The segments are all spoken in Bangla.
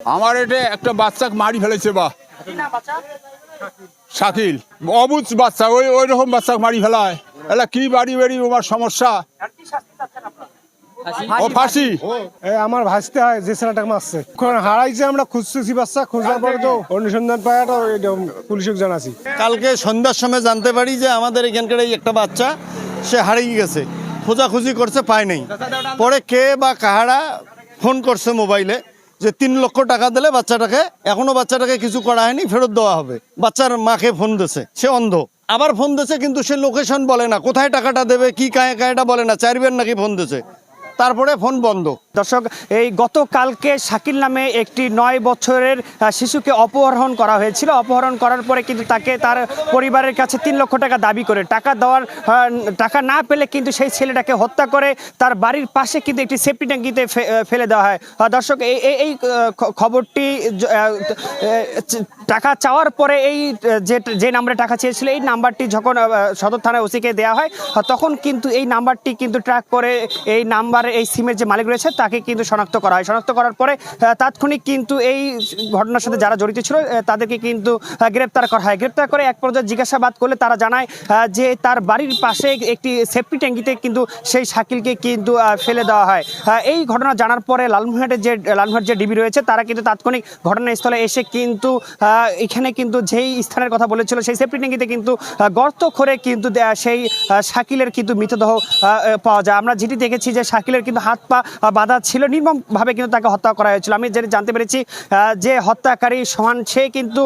আমার এটা একটা বাচ্চাকে মারি ফেলেছে বা। শাকিল। অবুজ বাচ্চা ওই ওই রকম বাচ্চাকে মারি ফেলায়। এলা কি বাড়ি বাড়ি আমার সমস্যা? ও ফাঁসি? আমার ভাসতে হয় যে মারছে। হারাইছে আমরা খুঁজতেছি বাচ্চা খোঁজার পরে তো অনুসন্ধান পায় তো পুলিশকে জানাছি কালকে সন্ধ্যার সময় জানতে পারি যে আমাদের এখানকার এই একটা বাচ্চা সে হারিয়ে গেছে। খোঁজাখুঁজি করছে পায় নাই। পরে কে বা কাহারা ফোন করছে মোবাইলে। যে তিন লক্ষ টাকা দিলে বাচ্চাটাকে, এখনও বাচ্চাটাকে কিছু করা হয়নি, ফেরত দেওয়া হবে। বাচ্চার মাকে ফোন দিছে সে অন্ধ। আবার ফোন দিছে কিন্তু সে লোকেশন বলে না। কোথায় টাকাটা দেবে, কি কায়ে, কায়েটা বলে না চারবার নাকি ফোন দিছে তারপরে ফোন বন্ধ। দর্শক, এই গতকালকে শাকিল নামে একটি নয় বছরের শিশুকে অপহরণ করা হয়েছিল। অপহরণ করার পরে কিন্তু তাকে তার পরিবারের কাছে তিন লক্ষ টাকা দাবি করে। টাকা দেওয়ার টাকা না পেলে কিন্তু সেই ছেলেটাকে হত্যা করে তার বাড়ির পাশে কিন্তু একটি সেফটি ট্যাঙ্কিতে ফেলে দেওয়া হয়। দর্শক এই এই- খবরটি টাকা চাওয়ার পরে এই, যে যে নাম্বারে টাকা চেয়েছিল, এই নাম্বারটি যখন সদর থানায় ওসিকে দেওয়া হয় তখন কিন্তু এই নাম্বারটি কিন্তু ট্র্যাক করে এই নাম্বারে এই সিমের যে মালিক রয়েছে, তাকে কিন্তু শনাক্ত করা হয়। শনাক্ত করার পরে তাৎক্ষণিক কিন্তু এই ঘটনার সাথে যারা জড়িত ছিল তাদেরকে কিন্তু গ্রেপ্তার করা হয়। গ্রেপ্তার করে এক পর্যায়ে জিজ্ঞাসাবাদ করলে তারা জানায় যে তার বাড়ির পাশে একটি সেফটি ট্যাঙ্কিতে কিন্তু সেই শাকিলকে কিন্তু ফেলে দেওয়া হয়। এই ঘটনা জানার পরে লালমোহাটের যে লালমোহাট যে ডিবি রয়েছে, তারা কিন্তু তাৎক্ষণিক ঘটনাস্থলে এসে কিন্তু এখানে কিন্তু যেই স্থানের কথা বলেছিল, সেই সেফটি ট্যাঙ্কিতে কিন্তু গর্ত করে কিন্তু সেই শাকিলের কিন্তু মৃতদেহ পাওয়া যায়। আমরা যেটি দেখেছি যে শাকিলের কিন্তু হাত পা বাঁধা ছিল। নির্মমভাবে কিন্তু তাকে হত্যা করা হয়েছিল। আমি যেটি জানতে পেরেছি যে হত্যাকারী সোহান সে কিন্তু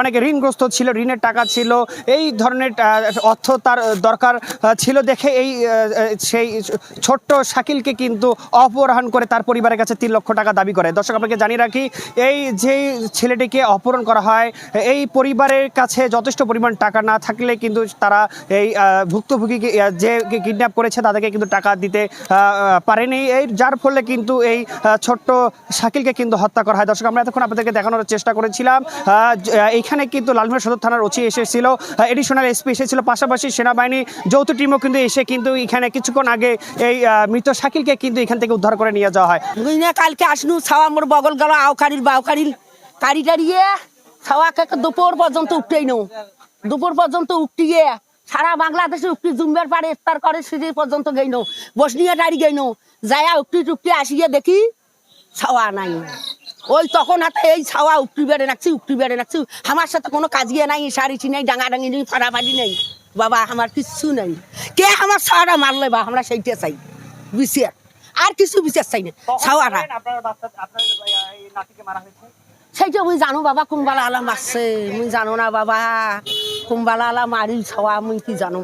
অনেক ঋণগ্রস্ত ছিল ঋণের টাকা ছিল। এই ধরনের অর্থ তার দরকার ছিল দেখে এই সেই ছোট্ট শাকিলকে কিন্তু অপহরণ করে তার পরিবারের কাছে তিন লক্ষ টাকা দাবি করে। দর্শক আপনাকে জানিয়ে রাখি এই যে ছেলেটিকে অপহরণ করা হয় এই পরিবারের কাছে যথেষ্ট পরিমাণ টাকা না থাকলে কিন্তু তারা এই আহ, ভুক্তভোগীকে যে কিডন্যাপ করেছে তাদেরকে কিন্তু টাকা দিতে পারেনি। এই যার ফলে কিন্তু এই ছোট্ট শাকিলকে কিন্তু হত্যা করা হয়। দর্শক, আমরা এতক্ষণ আপনাদেরকে দেখানোর চেষ্টা করেছিলাম। এইখানে কিন্তু লালমোহন সদর থানার ওচি এসেছিল। এডিশনাল এসপি এসেছিল। পাশাপাশি সেনাবাহিনী, যৌথ টিমও কিন্তু এসে কিন্তু এখানে কিছুক্ষণ আগে এই মৃত শাকিলকে কিন্তু এখান থেকে উদ্ধার করে নিয়ে যাওয়া হয়। কালকে আসনু, ছাওয়া মোর বগল গেল, আও কারির বাও কারির কারি টারিয়ে ছাওয়াকে দুপুর পর্যন্ত উঠতেই নো দুপুর পর্যন্ত উঠিয়ে সারা বাংলাদেশে উঠি জুম্বের পাড়ে ইফতার করে সিঁড়ি পর্যন্ত গেইন বসনিয়া টারি গেইন যায়া উঠি টুকটি আসিয়ে দেখি ছাওয়া নাই। ওই তখন হাতে এই ছাওয়া উঠি বেড়ে রাখছি উঠি বেড়ে রাখছি আমার সাথে কোনো কাজিয়ে নাই সারিছি নাই ডাঙা ডাঙি নেই ফাড়াফাড়ি নেই। বাবা আমার কিচ্ছু নেই। কে আমার ছাওয়াটা মারলে বা আমরা সেইটা চাই। বিচার আর কিছু বিচার চাই না। ছাওয়াটা। সেইটা মুই জানো বাবা কোনবালা আলা মারছে মুই জানো না বাবা। কোনবালা আলা মারি ছাওয়া মুই কি জানো